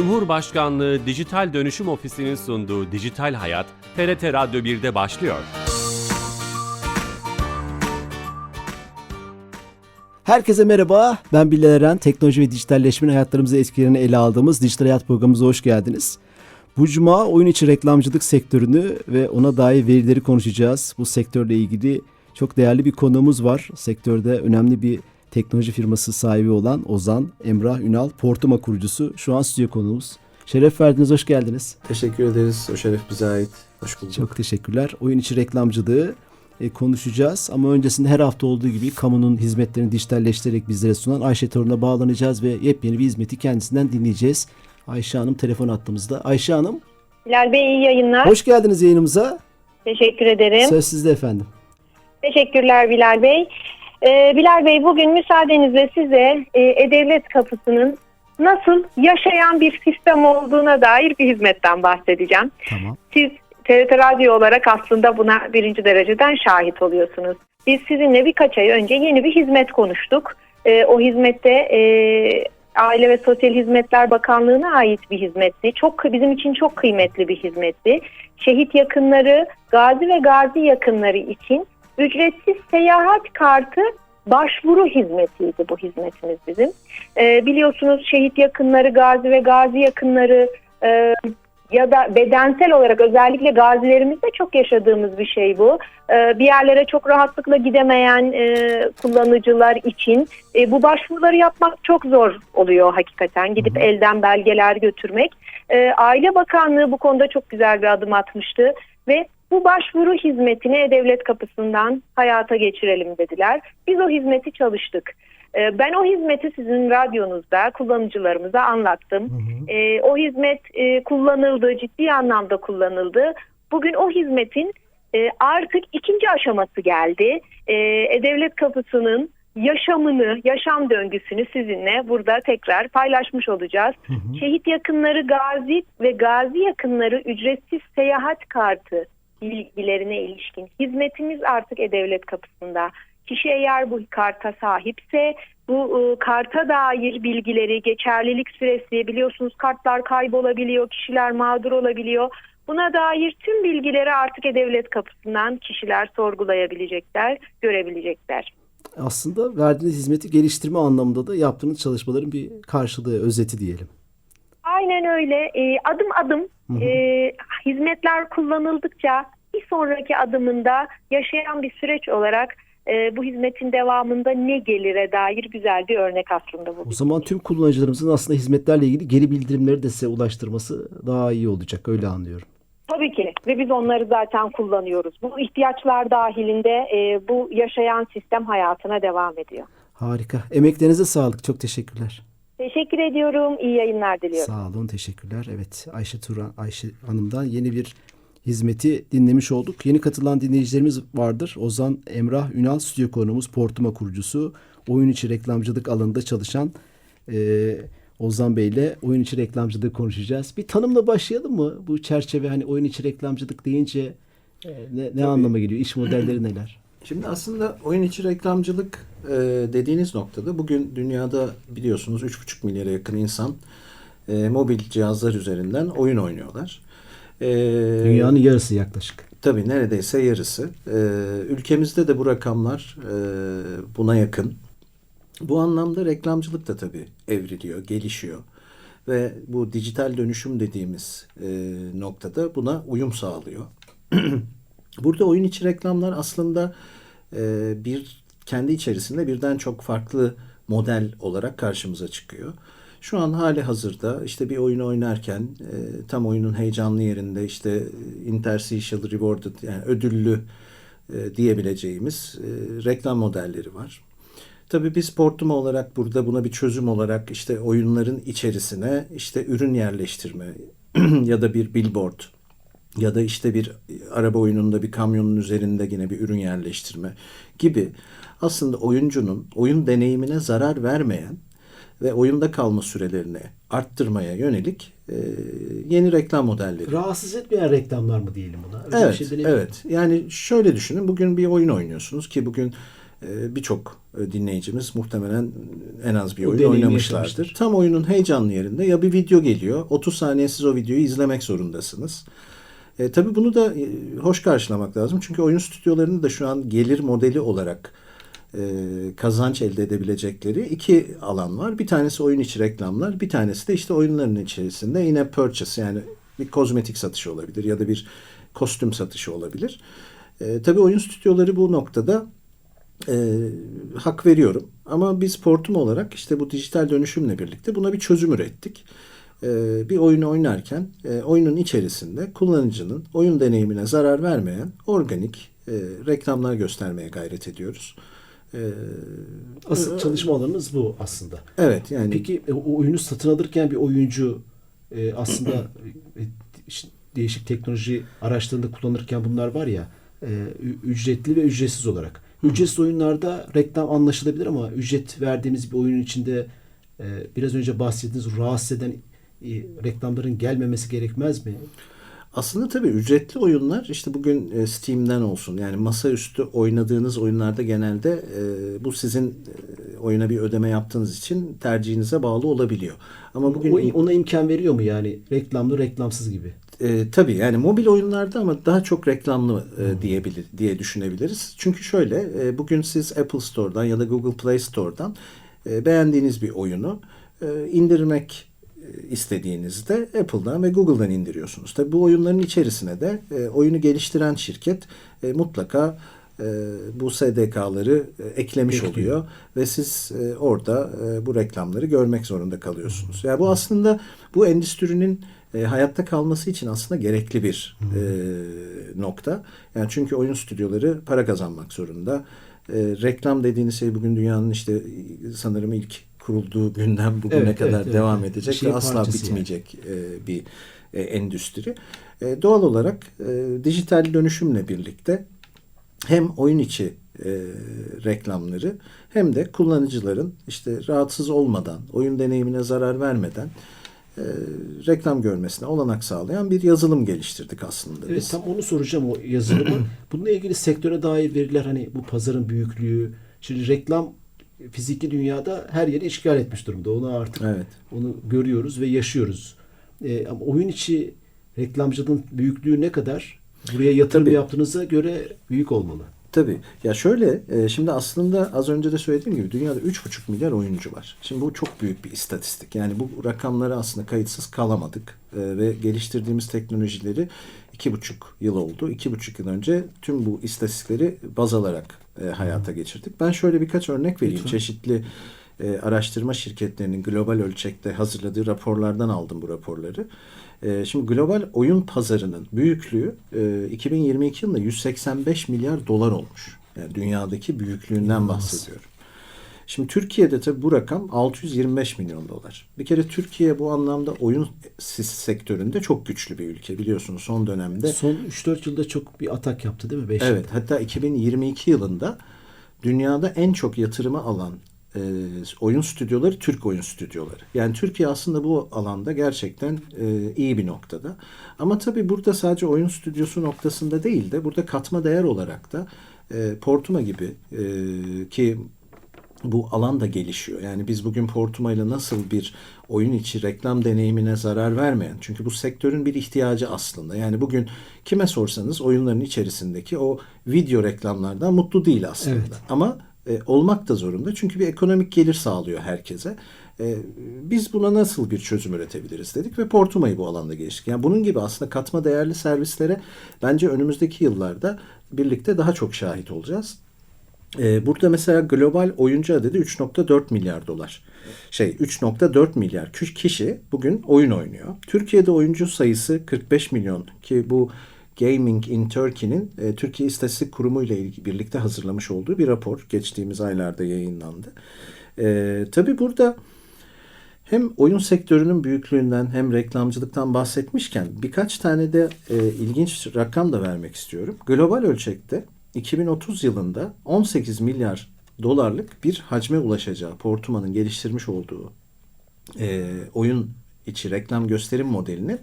Cumhurbaşkanlığı Dijital Dönüşüm Ofisi'nin sunduğu Dijital Hayat, TRT Radyo 1'de başlıyor. Herkese merhaba. Ben Bilal Eren. Teknoloji ve dijitalleşmenin hayatlarımızı etkilerini ele aldığımız Dijital Hayat programımıza hoş geldiniz. Bu cuma oyun içi reklamcılık sektörünü ve ona dair verileri konuşacağız. Bu sektörle ilgili çok değerli bir konuğumuz var. Sektörde önemli bir teknoloji firması sahibi olan Ozan Emrah Ünal, Portuma kurucusu. Şu an stüdyo konuğumuz. Şeref verdiniz, hoş geldiniz. Teşekkür ederiz. O şeref bize ait. Hoş bulduk. Çok teşekkürler. Oyun içi reklamcılığı e, konuşacağız. Ama öncesinde her hafta olduğu gibi kamunun hizmetlerini dijitalleştirerek bizlere sunan Ayşe Torun'a bağlanacağız ve yepyeni bir hizmeti kendisinden dinleyeceğiz. Ayşe Hanım telefon attığımızda. Ayşe Hanım Bilal Bey iyi yayınlar. hoş geldiniz yayınımıza. Teşekkür ederim. Söz sizde efendim. Teşekkürler Bilal Bey. Ee, Bilal Bey bugün müsaadenizle size e, E-Devlet Kapısı'nın nasıl yaşayan bir sistem olduğuna dair bir hizmetten bahsedeceğim. Tamam. Siz TRT Radyo olarak aslında buna birinci dereceden şahit oluyorsunuz. Biz sizinle birkaç ay önce yeni bir hizmet konuştuk. Ee, o hizmette e, Aile ve Sosyal Hizmetler Bakanlığı'na ait bir hizmetti. Çok bizim için çok kıymetli bir hizmetti. Şehit yakınları, gazi ve gazi yakınları için ücretsiz seyahat kartı başvuru hizmetiydi bu hizmetimiz bizim. Ee, biliyorsunuz şehit yakınları, gazi ve gazi yakınları e, ya da bedensel olarak özellikle gazilerimizde çok yaşadığımız bir şey bu. Ee, bir yerlere çok rahatlıkla gidemeyen e, kullanıcılar için e, bu başvuruları yapmak çok zor oluyor hakikaten. Gidip elden belgeler götürmek. Ee, Aile Bakanlığı bu konuda çok güzel bir adım atmıştı ve bu başvuru hizmetini E-Devlet kapısından hayata geçirelim dediler. Biz o hizmeti çalıştık. Ee, Ben o hizmeti sizin radyonuzda kullanıcılarımıza anlattım. Ee, o hizmet e, kullanıldı, ciddi anlamda kullanıldı. Bugün o hizmetin e, artık ikinci aşaması geldi. E, E-Devlet kapısının yaşamını, yaşam döngüsünü sizinle burada tekrar paylaşmış olacağız. Şehit yakınları gazi ve gazi yakınları ücretsiz seyahat kartı bilgilerine ilişkin hizmetimiz artık E-Devlet kapısında. Kişi eğer bu karta sahipse bu e, karta dair bilgileri, geçerlilik süresi biliyorsunuz kartlar kaybolabiliyor, kişiler mağdur olabiliyor. Buna dair tüm bilgileri artık E-Devlet kapısından kişiler sorgulayabilecekler, görebilecekler. Aslında verdiğiniz hizmeti geliştirme anlamında da yaptığınız çalışmaların bir karşılığı, özeti diyelim. Aynen öyle. E, adım adım e, hizmetler kullanıldıkça bir sonraki adımında yaşayan bir süreç olarak e, bu hizmetin devamında ne gelire dair güzel bir örnek aslında bu. O zaman tüm kullanıcılarımızın aslında hizmetlerle ilgili geri bildirimleri de size ulaştırması daha iyi olacak. Öyle anlıyorum. Tabii ki ve biz onları zaten kullanıyoruz. Bu ihtiyaçlar dahilinde e, bu yaşayan sistem hayatına devam ediyor. Harika. Emeklerinize sağlık. Çok teşekkürler. Teşekkür ediyorum. İyi yayınlar diliyorum. Sağ olun, teşekkürler. Evet, Ayşe Turan, Ayşe Hanım'dan yeni bir hizmeti dinlemiş olduk. Yeni katılan dinleyicilerimiz vardır. Ozan Emrah Ünal stüdyo konuğumuz, Portuma kurucusu, oyun içi reklamcılık alanında çalışan eee, Ozan Bey ile oyun içi reklamcılığı konuşacağız. Bir tanımla başlayalım mı? Bu çerçeve hani oyun içi reklamcılık deyince e, ne, ne anlama geliyor? İş modelleri neler? Şimdi aslında oyun içi reklamcılık e, dediğiniz noktada bugün dünyada biliyorsunuz 3,5 milyara yakın insan e, mobil cihazlar üzerinden oyun oynuyorlar. E, Dünyanın yarısı yaklaşık. Tabii neredeyse yarısı. E, ülkemizde de bu rakamlar e, buna yakın. Bu anlamda reklamcılık da tabii evriliyor, gelişiyor. Ve bu dijital dönüşüm dediğimiz e, noktada buna uyum sağlıyor. Burada oyun içi reklamlar aslında e, bir kendi içerisinde birden çok farklı model olarak karşımıza çıkıyor. Şu an hali hazırda işte bir oyunu oynarken e, tam oyunun heyecanlı yerinde işte e, interstitial rewarded yani ödüllü e, diyebileceğimiz e, reklam modelleri var. Tabii biz Portuma olarak burada buna bir çözüm olarak işte oyunların içerisine işte ürün yerleştirme ya da bir billboard ya da işte bir araba oyununda bir kamyonun üzerinde yine bir ürün yerleştirme gibi aslında oyuncunun oyun deneyimine zarar vermeyen ve oyunda kalma sürelerini arttırmaya yönelik e, yeni reklam modelleri. Rahatsız etmeyen reklamlar mı diyelim buna? Öyle bir Evet, şey evet. Yani şöyle düşünün. Bugün bir oyun oynuyorsunuz ki bugün e, birçok e, dinleyicimiz muhtemelen en az bir O oyun oynamışlardır. Tam oyunun heyecanlı yerinde ya bir video geliyor. 30 saniye siz o videoyu izlemek zorundasınız. E, tabii bunu da e, hoş karşılamak lazım. Çünkü oyun stüdyolarının da şu an gelir modeli olarak e, kazanç elde edebilecekleri iki alan var. Bir tanesi oyun içi reklamlar, bir tanesi de işte oyunların içerisinde yine purchase yani bir kozmetik satışı olabilir ya da bir kostüm satışı olabilir. E, tabii oyun stüdyoları bu noktada e, hak veriyorum. Ama biz Portum olarak işte bu dijital dönüşümle birlikte buna bir çözüm ürettik. E, bir oyunu oynarken e, oyunun içerisinde kullanıcının oyun deneyimine zarar vermeyen organik e, reklamlar göstermeye gayret ediyoruz. Asıl çalışma alanınız bu aslında. evet yani Peki o oyunu satın alırken bir oyuncu aslında değişik teknoloji araçlarında kullanırken bunlar var ya ücretli ve ücretsiz olarak. Ücretsiz oyunlarda reklam anlaşılabilir ama ücret verdiğimiz bir oyunun içinde biraz önce bahsettiğiniz rahatsız eden reklamların gelmemesi gerekmez mi? Aslında tabii ücretli oyunlar işte bugün e, Steam'den olsun yani masaüstü oynadığınız oyunlarda genelde e, bu sizin e, oyuna bir ödeme yaptığınız için tercihinize bağlı olabiliyor. Ama bugün ona imkan veriyor mu yani reklamlı reklamsız gibi? E, tabii yani mobil oyunlarda ama daha çok reklamlı e, diyebilir diye düşünebiliriz. Çünkü şöyle e, bugün siz Apple Store'dan ya da Google Play Store'dan e, beğendiğiniz bir oyunu e, indirmek e, istediğinizde Apple'dan ve Google'dan indiriyorsunuz. Tabii bu oyunların içerisine de e, oyunu geliştiren şirket e, mutlaka e, bu SDK'ları e, eklemiş Ekliyor. oluyor ve siz e, orada e, bu reklamları görmek zorunda kalıyorsunuz. Yani bu aslında bu endüstrinin e, hayatta kalması için aslında gerekli bir e, nokta. Yani çünkü oyun stüdyoları para kazanmak zorunda. E, reklam dediğiniz şey bugün dünyanın işte sanırım ilk kurulduğu günden bugüne Evet, kadar evet, evet. devam Bir edecek şeyin ve asla bitmeyecek e, bir e, endüstri. E, doğal olarak dijital dönüşümle birlikte hem oyun içi e, reklamları hem de kullanıcıların işte rahatsız olmadan, oyun deneyimine zarar vermeden e, reklam görmesine olanak sağlayan bir yazılım geliştirdik aslında Evet biz. tam onu soracağım o yazılımı. Bununla ilgili sektöre dair veriler hani bu pazarın büyüklüğü. Şimdi reklam fiziki dünyada her yeri işgal etmiş durumda. Onu artık Evet. onu görüyoruz ve yaşıyoruz. Ee, ama oyun içi reklamcılığın büyüklüğü ne kadar? Buraya yatırım Tabii. yaptığınıza göre büyük olmalı. Tabii. Ya şöyle, e, şimdi aslında az önce de söylediğim gibi dünyada 3,5 milyar oyuncu var. Şimdi bu çok büyük bir istatistik. Yani bu rakamları aslında kayıtsız kalamadık E, ve geliştirdiğimiz teknolojileri iki buçuk yıl oldu. İki buçuk yıl önce tüm bu istatistikleri baz alarak e, hayata geçirdik. Ben şöyle birkaç örnek vereyim. Lütfen. Çeşitli e, araştırma şirketlerinin global ölçekte hazırladığı raporlardan aldım bu raporları. E, şimdi global oyun pazarının büyüklüğü e, 2022 yılında 185 milyar dolar olmuş. Yani dünyadaki büyüklüğünden bahsediyorum. Şimdi Türkiye'de tabii bu rakam 625 milyon dolar. Bir kere Türkiye bu anlamda oyun sektöründe çok güçlü bir ülke biliyorsunuz son dönemde. Son 3-4 yılda çok bir atak yaptı değil mi? Beş Evet hatta 2022 yılında dünyada en çok yatırımı alan e, oyun stüdyoları Türk oyun stüdyoları. Yani Türkiye aslında bu alanda gerçekten e, iyi bir noktada. Ama tabii burada sadece oyun stüdyosu noktasında değil de burada katma değer olarak da e, Portuma gibi e, ki bu alan da gelişiyor. Yani biz bugün Portuma ile nasıl bir oyun içi reklam deneyimine zarar vermeyen çünkü bu sektörün bir ihtiyacı aslında. Yani bugün kime sorsanız oyunların içerisindeki o video reklamlardan mutlu değil aslında. Evet. Ama e, olmak da zorunda çünkü bir ekonomik gelir sağlıyor herkese. E, biz buna nasıl bir çözüm üretebiliriz dedik ve Portuma'yı bu alanda geliştirdik. Yani bunun gibi aslında katma değerli servislere bence önümüzdeki yıllarda birlikte daha çok şahit olacağız. Ee, burada mesela global oyuncu adedi 3.4 milyar dolar. Şey 3.4 milyar kişi bugün oyun oynuyor. Türkiye'de oyuncu sayısı 45 milyon ki bu Gaming in Turkey'nin e, Türkiye İstatistik Kurumu ile birlikte hazırlamış olduğu bir rapor geçtiğimiz aylarda yayınlandı. E, tabii burada hem oyun sektörünün büyüklüğünden hem reklamcılıktan bahsetmişken birkaç tane de e, ilginç rakam da vermek istiyorum. Global ölçekte 2030 yılında 18 milyar dolarlık bir hacme ulaşacağı Portuma'nın geliştirmiş olduğu e, oyun içi reklam gösterim modelinin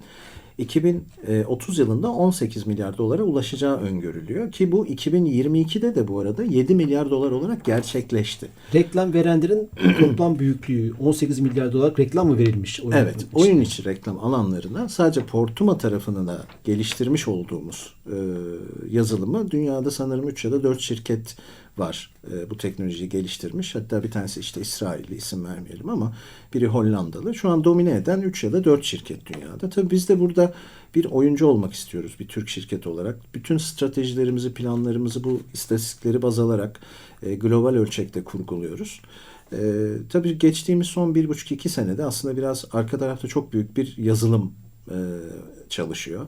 2030 yılında 18 milyar dolara ulaşacağı öngörülüyor ki bu 2022'de de bu arada 7 milyar dolar olarak gerçekleşti. Reklam verenlerin toplam büyüklüğü 18 milyar dolar reklam mı verilmiş? oyun Evet, için? oyun içi reklam alanlarına sadece Portuma tarafını da geliştirmiş olduğumuz e, yazılımı dünyada sanırım 3 ya da 4 şirket var e, bu teknolojiyi geliştirmiş. Hatta bir tanesi işte İsrailli isim vermeyelim ama biri Hollandalı. Şu an domine eden 3 ya da 4 şirket dünyada. Tabii biz de burada bir oyuncu olmak istiyoruz bir Türk şirket olarak. Bütün stratejilerimizi, planlarımızı bu istatistikleri baz alarak e, global ölçekte kurguluyoruz. Ee, tabii geçtiğimiz son bir buçuk iki senede aslında biraz arka tarafta çok büyük bir yazılım e, çalışıyor.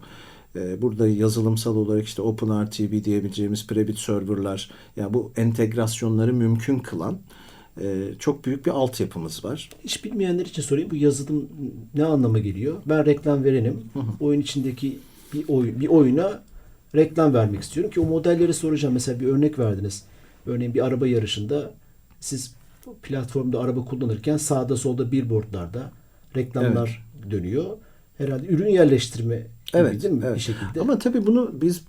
Ee, burada yazılımsal olarak işte OpenRTB diyebileceğimiz Prebit serverlar, yani bu entegrasyonları mümkün kılan e, çok büyük bir altyapımız var. Hiç bilmeyenler için sorayım. Bu yazılım ne anlama geliyor? Ben reklam verenim. Oyun içindeki bir oyun bir oyuna reklam vermek istiyorum ki o modelleri soracağım. Mesela bir örnek verdiniz. Örneğin bir araba yarışında siz platformda araba kullanırken sağda solda billboardlarda reklamlar dönüyor. Herhalde ürün yerleştirme Evet, değil mi? evet. Bir şekilde. Ama tabii bunu biz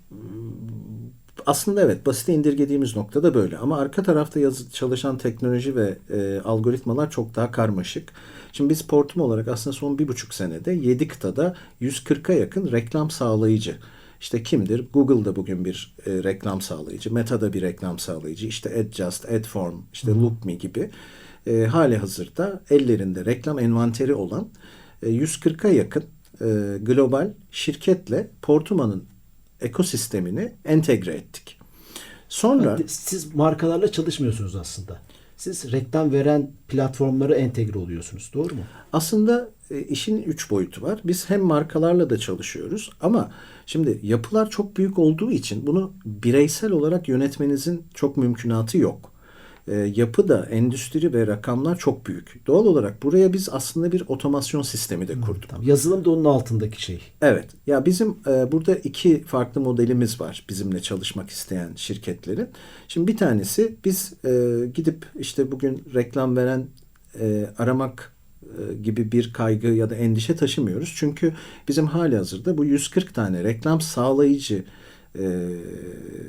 aslında evet basite indirgediğimiz noktada böyle ama arka tarafta yazı, çalışan teknoloji ve e, algoritmalar çok daha karmaşık. Şimdi biz Portum olarak aslında son bir buçuk senede 7 kıtada 140'a yakın reklam sağlayıcı. İşte kimdir? Google'da bugün bir e, reklam sağlayıcı, Meta'da bir reklam sağlayıcı, işte Adjust, Adform, işte Lookme gibi e, hali hazırda ellerinde reklam envanteri olan e, 140'a yakın e, global şirketle Portuma'nın ekosistemini entegre ettik. Sonra siz markalarla çalışmıyorsunuz aslında. Siz reklam veren platformlara entegre oluyorsunuz. Doğru mu? aslında e, işin üç boyutu var. Biz hem markalarla da çalışıyoruz ama şimdi yapılar çok büyük olduğu için bunu bireysel olarak yönetmenizin çok mümkünatı yok. E, yapı da endüstri ve rakamlar çok büyük. Doğal olarak buraya biz aslında bir otomasyon sistemi de kurduk. Tamam. Yazılım da onun altındaki şey. Evet. Ya bizim e, burada iki farklı modelimiz var bizimle çalışmak isteyen şirketlerin. Şimdi bir tanesi biz e, gidip işte bugün reklam veren e, aramak e, gibi bir kaygı ya da endişe taşımıyoruz. Çünkü bizim hali hazırda bu 140 tane reklam sağlayıcı e,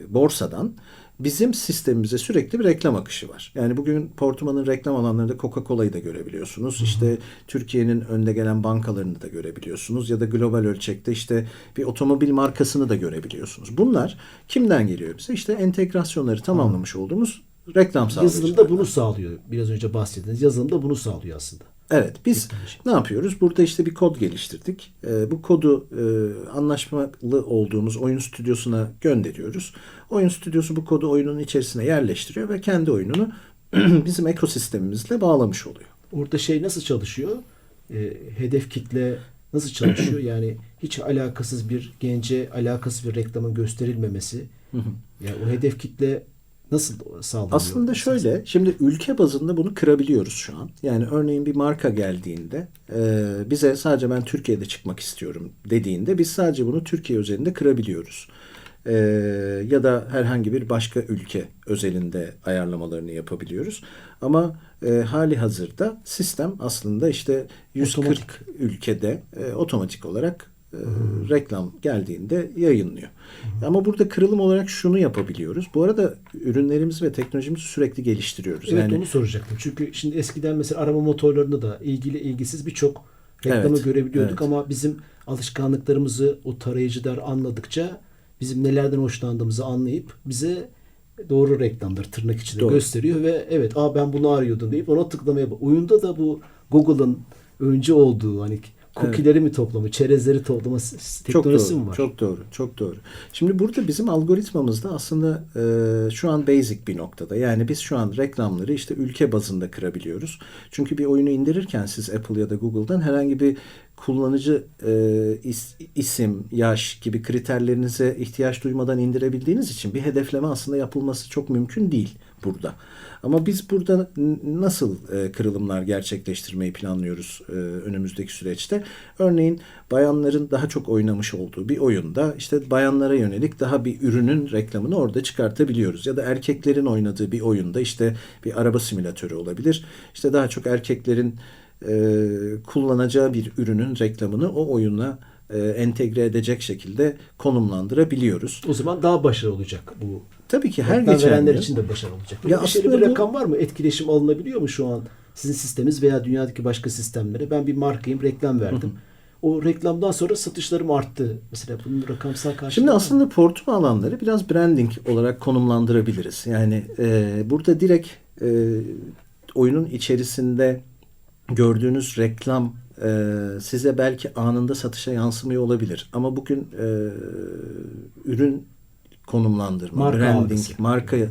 borsadan bizim sistemimize sürekli bir reklam akışı var. Yani bugün Portuma'nın reklam alanlarında Coca-Cola'yı da görebiliyorsunuz. İşte Türkiye'nin önde gelen bankalarını da görebiliyorsunuz. Ya da global ölçekte işte bir otomobil markasını da görebiliyorsunuz. Bunlar kimden geliyor bize? İşte entegrasyonları tamamlamış olduğumuz reklam sağlayıcılar. Yazılım da bunu sağlıyor. Biraz önce bahsettiğiniz yazılım da bunu sağlıyor aslında. Evet biz ne yapıyoruz? Burada işte bir kod geliştirdik. Ee, bu kodu e, anlaşmalı olduğumuz oyun stüdyosuna gönderiyoruz. Oyun stüdyosu bu kodu oyunun içerisine yerleştiriyor ve kendi oyununu bizim ekosistemimizle bağlamış oluyor. Orada şey nasıl çalışıyor? Ee, hedef kitle nasıl çalışıyor? yani hiç alakasız bir gence alakasız bir reklamın gösterilmemesi. yani o hedef kitle nasıl sağlanıyor? Aslında şöyle, şimdi ülke bazında bunu kırabiliyoruz şu an. Yani örneğin bir marka geldiğinde e, bize sadece ben Türkiye'de çıkmak istiyorum dediğinde biz sadece bunu Türkiye özelinde kırabiliyoruz. E, ya da herhangi bir başka ülke özelinde ayarlamalarını yapabiliyoruz. Ama e, hali hazırda sistem aslında işte 140 Otomatik. ülkede e, otomatik olarak e, reklam geldiğinde yayınlıyor. Ama burada kırılım olarak şunu yapabiliyoruz. Bu arada ürünlerimizi ve teknolojimizi sürekli geliştiriyoruz. Evet yani onu soracaktım. Çünkü şimdi eskiden mesela arama motorlarında da ilgili ilgisiz birçok reklamı Evet, görebiliyorduk evet. ama bizim alışkanlıklarımızı o tarayıcılar anladıkça bizim nelerden hoşlandığımızı anlayıp bize doğru reklamları tırnak içinde Doğru. gösteriyor ve evet aa ben bunu arıyordum deyip ona tıklamaya. Oyunda da bu Google'ın önce olduğu hani cookie'leri mi toplama, çerezleri toplama s- çok teknolojisi doğru, mi var? çok doğru, çok doğru. Şimdi burada bizim algoritmamızda aslında e, şu an basic bir noktada. Yani biz şu an reklamları işte ülke bazında kırabiliyoruz. Çünkü bir oyunu indirirken siz Apple ya da Google'dan herhangi bir kullanıcı e, is- isim, yaş gibi kriterlerinize ihtiyaç duymadan indirebildiğiniz için bir hedefleme aslında yapılması çok mümkün değil burada. Ama biz burada nasıl e, kırılımlar gerçekleştirmeyi planlıyoruz e, önümüzdeki süreçte? Örneğin bayanların daha çok oynamış olduğu bir oyunda işte bayanlara yönelik daha bir ürünün reklamını orada çıkartabiliyoruz. Ya da erkeklerin oynadığı bir oyunda işte bir araba simülatörü olabilir. İşte daha çok erkeklerin e, kullanacağı bir ürünün reklamını o oyuna e, entegre edecek şekilde konumlandırabiliyoruz. O zaman daha başarılı olacak bu. Tabii ki her Reklam geçen verenler için de başarılı olacak. Ya bir bu- rakam var mı? Etkileşim alınabiliyor mu şu an? Sizin sisteminiz veya dünyadaki başka sistemlere. Ben bir markayım, reklam verdim. O reklamdan sonra satışlarım arttı. Mesela bunun rakamsal karşılığı Şimdi aslında portum alanları biraz branding olarak konumlandırabiliriz. Yani e, burada direkt e, oyunun içerisinde gördüğünüz reklam e, size belki anında satışa yansımıyor olabilir. Ama bugün e, ürün konumlandırma, Marka branding, algısı. marka e,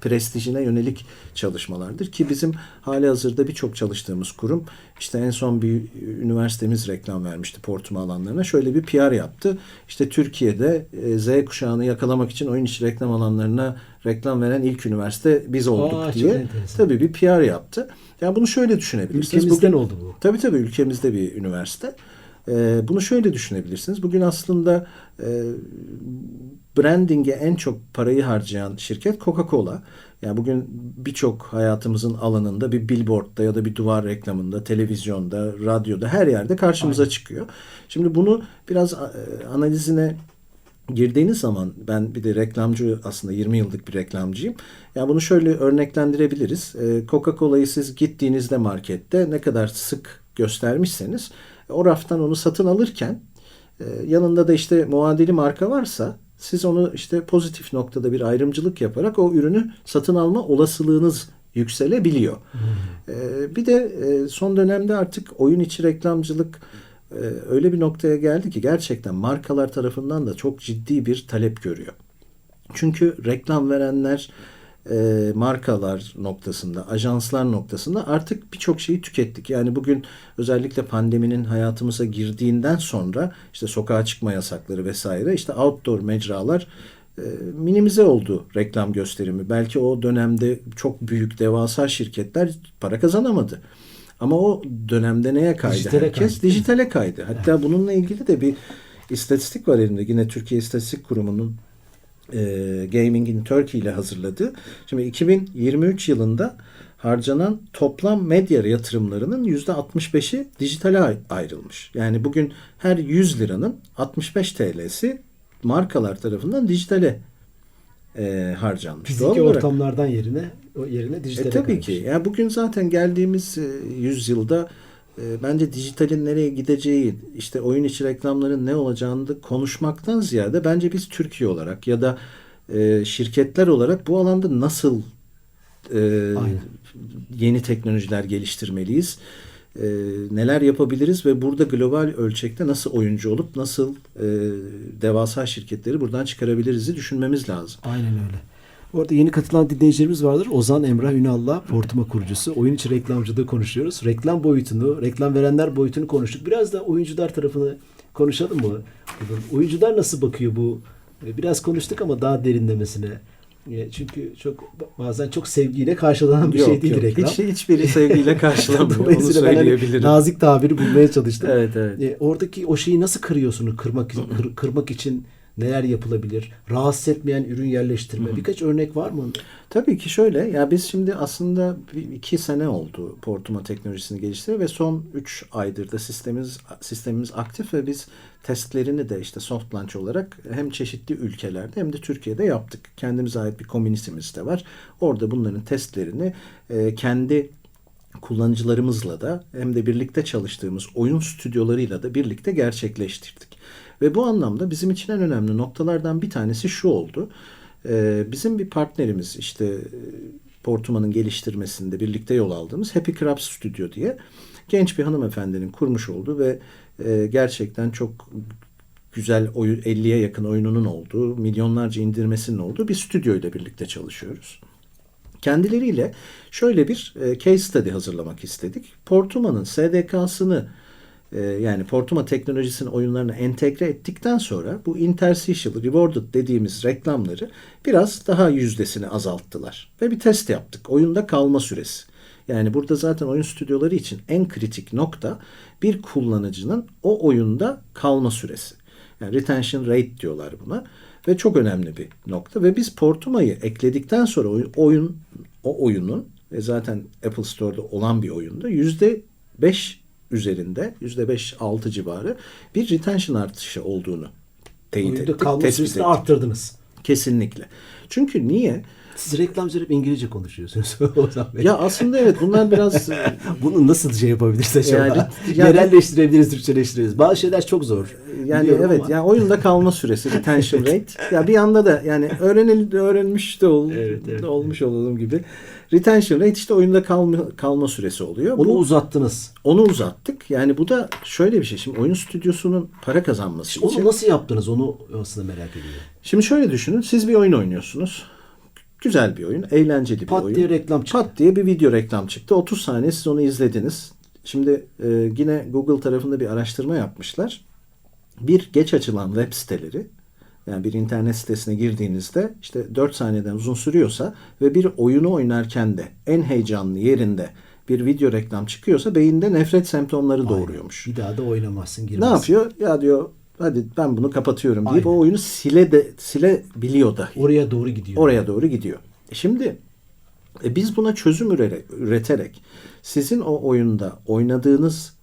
prestijine yönelik çalışmalardır ki bizim hali hazırda birçok çalıştığımız kurum işte en son bir üniversitemiz reklam vermişti portuma alanlarına. Şöyle bir PR yaptı. İşte Türkiye'de e, Z kuşağını yakalamak için oyun içi reklam alanlarına reklam veren ilk üniversite biz olduk Aa, diye. Tabii bir PR yaptı. Yani bunu şöyle düşünebilirsiniz. Ülkemizden Bugün- oldu bu. Tabii tabii ülkemizde bir üniversite. Ee, bunu şöyle düşünebilirsiniz. Bugün aslında e, branding'e en çok parayı harcayan şirket Coca-Cola. Yani bugün birçok hayatımızın alanında bir billboardda ya da bir duvar reklamında, televizyonda, radyoda her yerde karşımıza çıkıyor. Şimdi bunu biraz e, analizine girdiğiniz zaman ben bir de reklamcı aslında 20 yıllık bir reklamcıyım. Yani bunu şöyle örneklendirebiliriz. Ee, Coca-Cola'yı siz gittiğinizde markette ne kadar sık göstermişseniz o raftan onu satın alırken e, yanında da işte muadili marka varsa siz onu işte pozitif noktada bir ayrımcılık yaparak o ürünü satın alma olasılığınız yükselebiliyor. Ee, bir de e, son dönemde artık oyun içi reklamcılık öyle bir noktaya geldi ki gerçekten markalar tarafından da çok ciddi bir talep görüyor. Çünkü reklam verenler e, markalar noktasında, ajanslar noktasında artık birçok şeyi tükettik. Yani bugün özellikle pandeminin hayatımıza girdiğinden sonra işte sokağa çıkma yasakları vesaire işte outdoor mecralar e, minimize oldu reklam gösterimi. Belki o dönemde çok büyük devasa şirketler para kazanamadı. Ama o dönemde neye kaydı Dijitale herkes? kaydı. Dijitale kaydı. Hatta bununla ilgili de bir istatistik var elimde. Yine Türkiye İstatistik Kurumu'nun e, Gaming in Turkey ile hazırladığı. Şimdi 2023 yılında harcanan toplam medya yatırımlarının %65'i dijitale ay- ayrılmış. Yani bugün her 100 liranın 65 TL'si markalar tarafından dijitale e, harcanmış. Fiziki Doğal olarak- ortamlardan yerine yerine dijitale e, tabii kaymış. ki. Ya bugün zaten geldiğimiz e, yüzyılda e, bence dijitalin nereye gideceği, işte oyun içi reklamların ne olacağını konuşmaktan ziyade bence biz Türkiye olarak ya da e, şirketler olarak bu alanda nasıl e, Aynen. yeni teknolojiler geliştirmeliyiz? e, neler yapabiliriz ve burada global ölçekte nasıl oyuncu olup nasıl e, devasa şirketleri buradan çıkarabiliriz'i düşünmemiz lazım. Aynen öyle. Orada yeni katılan dinleyicilerimiz vardır. Ozan Emrah Ünal'la Portuma kurucusu. Oyun içi reklamcılığı konuşuyoruz. Reklam boyutunu, reklam verenler boyutunu konuştuk. Biraz da oyuncular tarafını konuşalım mı? Oyuncular nasıl bakıyor bu? E, Biraz konuştuk ama daha derinlemesine. E, Çünkü çok bazen çok sevgiyle karşılanan bir şey değil reklam. Hiç, hiçbiri sevgiyle karşılamıyor. Onu hani söyleyebilirim. nazik tabiri bulmaya çalıştım. Evet, evet. E, oradaki o şeyi nasıl kırıyorsunuz? Kırmak, kır- kırmak için neler yapılabilir? Rahatsız etmeyen ürün yerleştirme. Birkaç örnek var mı? Tabii ki şöyle. Ya biz şimdi aslında iki sene oldu Portuma teknolojisini geliştirdi ve son 3 aydır da sistemimiz sistemimiz aktif ve biz testlerini de işte soft launch olarak hem çeşitli ülkelerde hem de Türkiye'de yaptık. Kendimize ait bir komünitemiz de var. Orada bunların testlerini e, kendi kullanıcılarımızla da hem de birlikte çalıştığımız oyun stüdyolarıyla da birlikte gerçekleştirdik. Ve bu anlamda bizim için en önemli noktalardan bir tanesi şu oldu. Ee, bizim bir partnerimiz işte e, Portuma'nın geliştirmesinde birlikte yol aldığımız Happy Crabs Studio diye genç bir hanımefendinin kurmuş olduğu ve e, gerçekten çok güzel oyun 50'ye yakın oyununun olduğu, milyonlarca indirmesinin olduğu bir stüdyoyla birlikte çalışıyoruz. Kendileriyle şöyle bir e, case study hazırlamak istedik. Portuma'nın SDK'sını e, yani Portuma teknolojisinin oyunlarına entegre ettikten sonra bu interstitial rewarded dediğimiz reklamları biraz daha yüzdesini azalttılar. Ve bir test yaptık. Oyunda kalma süresi. Yani burada zaten oyun stüdyoları için en kritik nokta bir kullanıcının o oyunda kalma süresi. Yani retention rate diyorlar buna. Ve çok önemli bir nokta. Ve biz Portuma'yı ekledikten sonra oyun, oyun o oyunun ve zaten Apple Store'da olan bir oyunda yüzde beş üzerinde %5-6 civarı bir retention artışı olduğunu teyit ettik. kalma süresini arttırdınız. Kesinlikle. Çünkü niye? Siz reklamcılar hep İngilizce konuşuyorsunuz Ozan Bey. Ya aslında evet bunlar biraz Bunu nasıl şey yapabiliriz acaba? Yani- yani- Yerelleştirebiliriz, Türkçeleştirebiliriz. Bazı şeyler çok zor. yani Biliyorum evet ama- yani oyunda kalma süresi retention rate. Ya bir yanda da yani öğrenil öğrenmiş de ol, Evet, evet, olmuş olalım gibi. Retention rate işte oyunda kalma kalma süresi oluyor. Onu Bu- uzattınız. onu uzattık. Yani bu da şöyle bir şey. Şimdi oyun stüdyosunun para kazanması için. Onu nasıl yaptınız? Onu aslında merak ediyorum. Şimdi şöyle düşünün. Siz bir oyun oynuyorsunuz. Güzel bir oyun, eğlenceli bir Pat oyun. diye reklam çıktı. Pat diye bir video reklam çıktı. 30 saniye siz onu izlediniz. Şimdi e, yine Google tarafında bir araştırma yapmışlar. Bir geç açılan web siteleri yani bir internet sitesine girdiğinizde işte 4 saniyeden uzun sürüyorsa ve bir oyunu oynarken de en heyecanlı yerinde bir video reklam çıkıyorsa beyinde nefret semptomları doğuruyormuş. Bir daha da oynamazsın, Ne girmezsin. yapıyor? Ya diyor hadi ben bunu kapatıyorum deyip Aynen. o oyunu sile de silebiliyor dahi. Oraya doğru gidiyor. Oraya doğru gidiyor. E Şimdi e, biz buna çözüm üreterek sizin o oyunda oynadığınız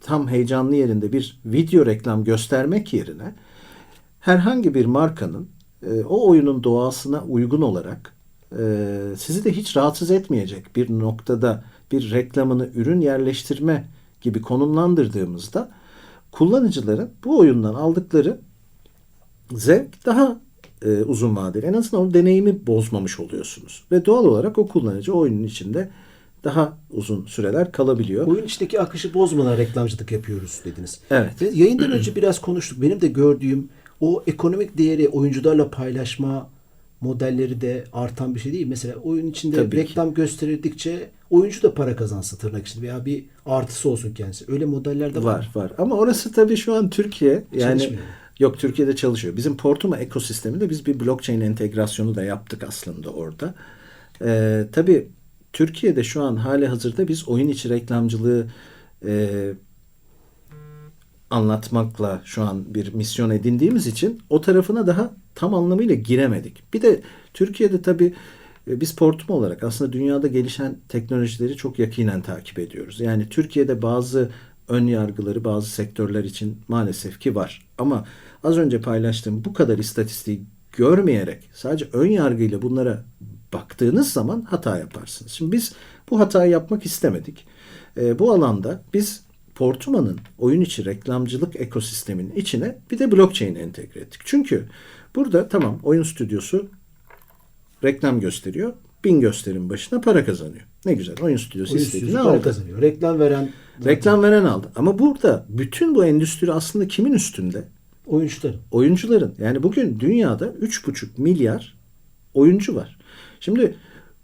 tam heyecanlı yerinde bir video reklam göstermek yerine herhangi bir markanın e, o oyunun doğasına uygun olarak e, sizi de hiç rahatsız etmeyecek bir noktada bir reklamını ürün yerleştirme gibi konumlandırdığımızda kullanıcıların bu oyundan aldıkları zevk daha e, uzun vadeli. En azından o deneyimi bozmamış oluyorsunuz. Ve doğal olarak o kullanıcı oyunun içinde daha uzun süreler kalabiliyor. Oyun içindeki akışı bozmadan reklamcılık yapıyoruz dediniz. Evet. Ve yayından önce biraz konuştuk. Benim de gördüğüm o ekonomik değeri oyuncularla paylaşma modelleri de artan bir şey değil. Mesela oyun içinde Tabii ki. reklam gösterildikçe oyuncu da para kazansın tırnak içinde veya bir artısı olsun kendisi. Öyle modeller de var. Var var. Ama orası tabii şu an Türkiye. Yani Çalışmıyor. yok Türkiye'de çalışıyor. Bizim Portuma ekosisteminde biz bir blockchain entegrasyonu da yaptık aslında orada. Ee, tabii Türkiye'de şu an hali hazırda biz oyun içi reklamcılığı e, anlatmakla şu an bir misyon edindiğimiz için o tarafına daha tam anlamıyla giremedik. Bir de Türkiye'de tabii e, biz Portuma olarak aslında dünyada gelişen teknolojileri çok yakinen takip ediyoruz. Yani Türkiye'de bazı ön yargıları bazı sektörler için maalesef ki var. Ama az önce paylaştığım bu kadar istatistiği görmeyerek sadece ön yargıyla bunlara baktığınız zaman hata yaparsınız. Şimdi biz bu hatayı yapmak istemedik. E, bu alanda biz Portuma'nın oyun içi reklamcılık ekosisteminin içine bir de blockchain entegre ettik. Çünkü burada tamam oyun stüdyosu reklam gösteriyor. Bin gösterim başına para kazanıyor. Ne güzel. Oyun stüdyosu Oyun istediğini stüdyosu aldı. kazanıyor. Reklam veren Reklam veren aldı. Ama burada bütün bu endüstri aslında kimin üstünde? oyuncuların. oyuncuların yani bugün dünyada 3,5 milyar oyuncu var. Şimdi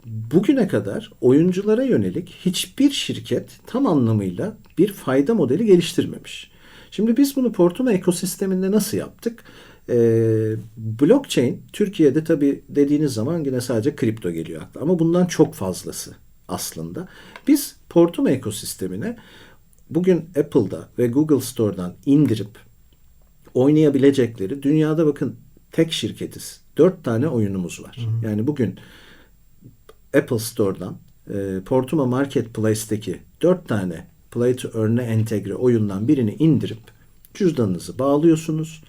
bugüne kadar oyunculara yönelik hiçbir şirket tam anlamıyla bir fayda modeli geliştirmemiş. Şimdi biz bunu Portuma ekosisteminde nasıl yaptık? Ee, blockchain Türkiye'de tabii dediğiniz zaman yine sadece kripto geliyor akla. Ama bundan çok fazlası aslında. Biz Portuma ekosistemine bugün Apple'da ve Google Store'dan indirip oynayabilecekleri dünyada bakın tek şirketiz. Dört tane oyunumuz var. Yani bugün Apple Store'dan e, Portuma Marketplace'teki dört tane Play to Earn'e entegre oyundan birini indirip cüzdanınızı bağlıyorsunuz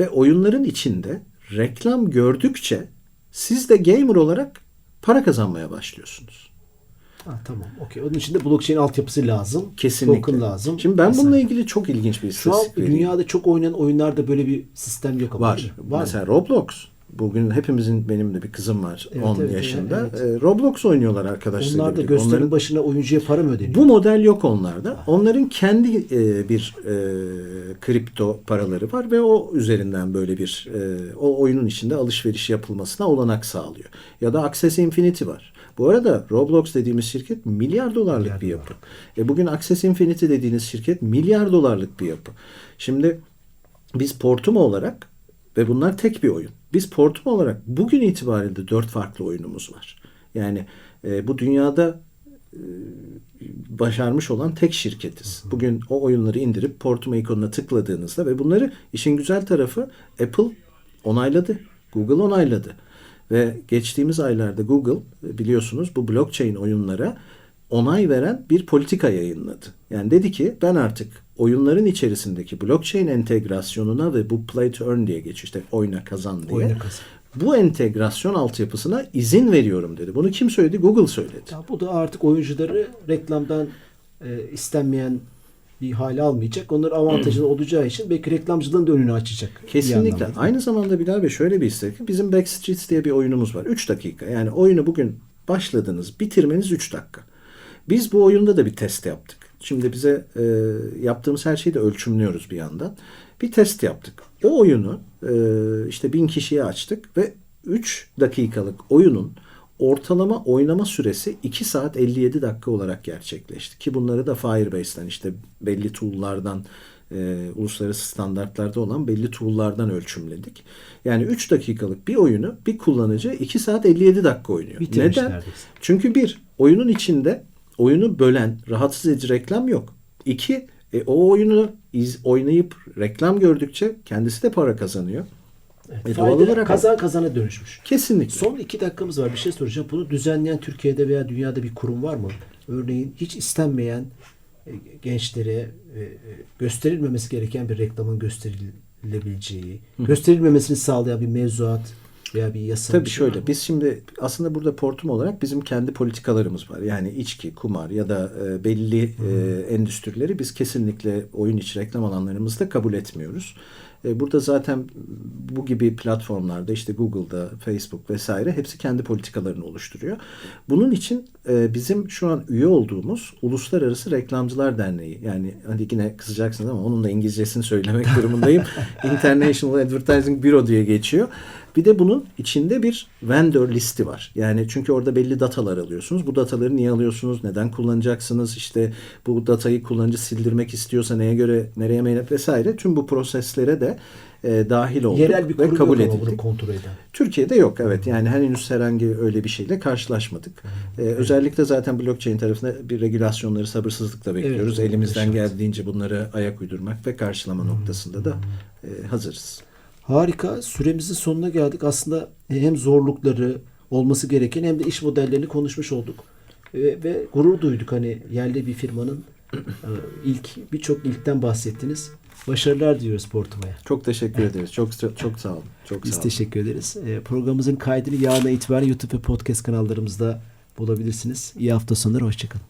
ve oyunların içinde reklam gördükçe siz de gamer olarak para kazanmaya başlıyorsunuz. Ha, tamam. Okey. Onun için de blockchain altyapısı lazım. Kesinlikle. Token lazım. Şimdi ben Vesaire. bununla ilgili çok ilginç bir Şu an istatistik vereyim. dünyada çok oynanan oyunlarda böyle bir sistem yok ama. Var. Var. Mesela Roblox. Bugün hepimizin benim de bir kızım var Evet, 10 evet, yaşında. evet. Ee, Roblox oynuyorlar arkadaşlarıyla. Onlar da birlikte. gösterim Onların- başına oyuncuya para mı ödeniyor? Bu model yok onlarda. Onların kendi e, bir e, kripto paraları var ve o üzerinden böyle bir e, o oyunun içinde alışveriş yapılmasına olanak sağlıyor. Ya da Access Infinity var. Bu arada Roblox dediğimiz şirket milyar dolarlık Milyar bir dolar. yapı. E bugün Access Infinity dediğiniz şirket milyar dolarlık bir yapı. Şimdi biz Portuma olarak ve bunlar tek bir oyun. Biz Portuma olarak bugün itibariyle dört farklı oyunumuz var. Yani e, bu dünyada e, başarmış olan tek şirketiz. Bugün o oyunları indirip Portuma ikonuna tıkladığınızda ve bunları işin güzel tarafı Apple onayladı. Google onayladı. Ve geçtiğimiz aylarda Google e, biliyorsunuz bu blockchain oyunlara onay veren bir politika yayınladı. Yani dedi ki ben artık oyunların içerisindeki blockchain entegrasyonuna ve bu play to earn diye geçiyor işte oyna kazan diye. Oyna kazan. Bu entegrasyon altyapısına izin veriyorum dedi. Bunu kim söyledi? Google söyledi. Ya bu da artık oyuncuları reklamdan e, istenmeyen bir hale almayacak. Onların avantajı olacağı için belki reklamcılığın da önünü açacak. Kesinlikle. Aynı zamanda Bilal Bey şöyle bir istek. Bizim Backstreets diye bir oyunumuz var. 3 dakika. Yani oyunu bugün başladınız, bitirmeniz 3 dakika. Biz bu oyunda da bir test yaptık. Şimdi bize e, yaptığımız her şeyi de ölçümlüyoruz bir yandan. Bir test yaptık. O oyunu e, işte bin kişiye açtık ve 3 dakikalık oyunun ortalama oynama süresi 2 saat 57 dakika olarak gerçekleşti. Ki bunları da Firebase'den işte belli tool'lardan e, uluslararası standartlarda olan belli tool'lardan ölçümledik. Yani 3 dakikalık bir oyunu bir kullanıcı 2 saat 57 dakika oynuyor. Bitirmiş Neden? neredeyse. Çünkü bir, oyunun içinde oyunu bölen, rahatsız edici reklam yok. İki, e, o oyunu iz, oynayıp reklam gördükçe kendisi de para kazanıyor. E, doğal Fayda olarak kazan kazana dönüşmüş. kesinlikle. Son iki dakikamız var. Bir şey soracağım. Bunu düzenleyen Türkiye'de veya dünyada bir kurum var mı? Örneğin hiç istenmeyen e, gençlere e, e, gösterilmemesi gereken bir reklamın gösterilebileceği, gösterilmemesini sağlayan bir mevzuat veya bir yasa. Tabii bir şey var şöyle mı? biz şimdi aslında burada portum olarak bizim kendi politikalarımız var. Yani içki, kumar ya da e, belli e, endüstrileri biz kesinlikle oyun içi reklam alanlarımızda kabul etmiyoruz. E, burada zaten bu gibi platformlarda işte Google'da, Facebook vesaire hepsi kendi politikalarını oluşturuyor. Bunun için e, bizim şu an üye olduğumuz Uluslararası Reklamcılar Derneği yani hadi yine kızacaksınız ama onun da İngilizcesini söylemek durumundayım. International Advertising Bureau diye geçiyor. Bir de bunun içinde bir vendor listi var. Yani çünkü orada belli datalar alıyorsunuz. Bu dataları niye alıyorsunuz? Neden kullanacaksınız? İşte bu datayı kullanıcı sildirmek istiyorsa neye göre, nereye mail vesaire. Tüm bu proseslere de e, dahil olduk Yerel bir ve kabul edildik. kontrol eden. Türkiye'de yok evet yani henüz herhangi öyle bir şeyle karşılaşmadık. Ee, özellikle zaten blockchain tarafında bir regülasyonları sabırsızlıkla bekliyoruz. Evet, Elimizden geldiğince bunları ayak uydurmak ve karşılama noktasında da e, hazırız. Harika. Süremizin sonuna geldik. Aslında hem zorlukları olması gereken hem de iş modellerini konuşmuş olduk. Ve, ve gurur duyduk hani yerli bir firmanın e, ilk birçok ilkten bahsettiniz. Başarılar diliyoruz Portuma'ya. Çok teşekkür ederiz. Çok çok, sağ olun. Çok Biz sağ olun. teşekkür ederiz. E, programımızın kaydını yarına itibaren YouTube ve podcast kanallarımızda bulabilirsiniz. İyi hafta sonları. Hoşçakalın.